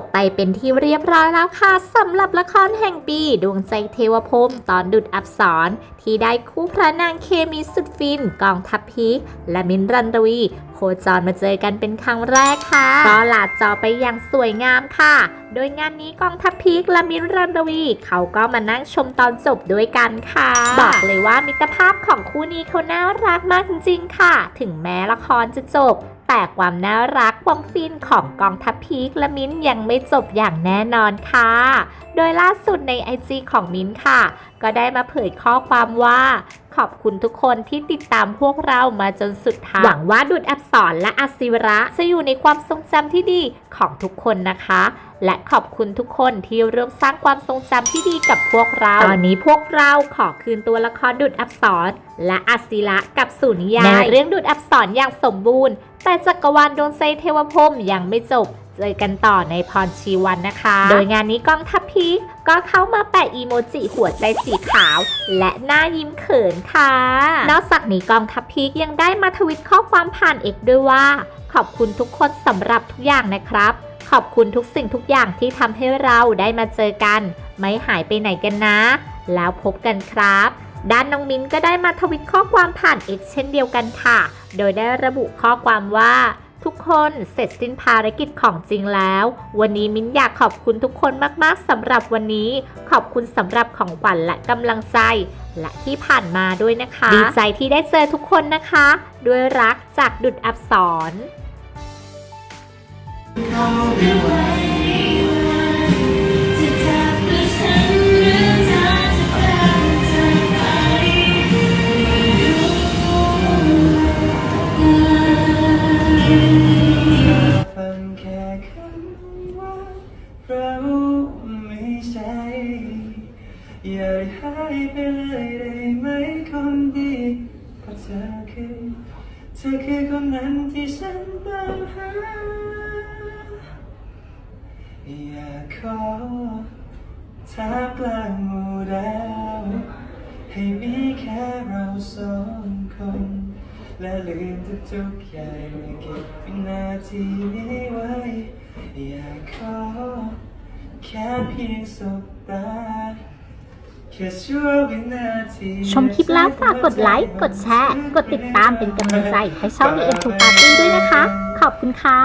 บไปเป็นที่เรียบร้อยแล้วค่ะสำหรับละครแห่งปี ดวงใจเทวพรมตอนดุดอับสรที่ได้คู่พระนางเคมีสุดฟิน กองทัพพีและมินรันดวี จรมาเจอกันเป็นครั้งแรกค่ะ ก็หลาดจอไปอย่างสวยงามค่ะ โดยงานนี้กองทัพพีคและมินท์รันดวี เขาก็มานั่งชมตอนจบด้วยกันค่ะ บอกเลยว่ามิตรภาพของคู่นี้เขาน่ารักมากจริงๆค่ะ ถึงแม้ละครจะจบแต่ความน่ารักความฟินของกองทัพพีคและมิ้นท์ยังไม่จบอย่างแน่นอนค่ะ โดยล่าสุดใน IG ของมิ้นท์ค่ะ ก็ได้มาเผยข้อความว่า ขอบคุณทุกคนที่ติดตามพวกเรามาจนสุดท้ายหวังว่าดุดอับสรและอาศิวระจะอยู่ในความทรงจำที่ดีของทุกคนนะคะ และขอบคุณทุกคนที่ร่วมสร้างความทรงจำที่ดีกับพวกเรา ตอนนี้พวกเราขอคืนตัวละครดุดอับสรและอาศิระกับสุนิยายในเรื่องดุดอับสรอย่างสมบูรณ์ แต่จักรวาลโดนไซเทวพรหมยังไม่จบ เจอกันต่อในพรชีวันนะคะ โดยงานนี้กองทัพพีคก็เข้ามาแปะอีโมจิหัวใจสีขาว และหน้ายิ้มเขินค่ะ นอกจากนี้กองทัพพีคยังได้มาทวิตข้อความผ่านเอกด้วยว่า ขอบคุณทุกคนสำหรับทุกอย่างนะครับ ขอบคุณทุกสิ่งทุกอย่างที่ทำให้เราได้มาเจอกัน ไม่หายไปไหนกันนะ แล้วพบกันครับด้านน้องมิ้นก็ได้มาทวิตข้อความผ่าน X เช่นเดียวกันค่ะ โดยได้ระบุข้อความว่า ทุกคนเสร็จสิ้นภารกิจของจริงแล้ว วันนี้มิ้นอยากขอบคุณทุกคนมากๆสำหรับวันนี้ ขอบคุณสำหรับของขวัญและกำลังใจ และที่ผ่านมาด้วยนะคะ ดีใจที่ได้เจอทุกคนนะคะ ด้วยรักจากดุดอับสรจ ฟังแค่คำว่าเราไม่ใช่อย่าหายไปเลยได้ไหมคนดีเพราะเธอคือเธอคือคนนั้นที่ฉันตามหาอยากขอท้ากลางหมู่ด ละลืมทุกๆอย่างและเก็บวินาทีนี้ไว้ อยากขอแค่เพียงสบตาแค่ชั่ววินาทีชมคลิปแล้วฝากกดไลค์ กดแชร์ กดติดตามเป็นกำลังใจให้ช่อง The End to Party ด้วยนะคะ ขอบคุณค่ะ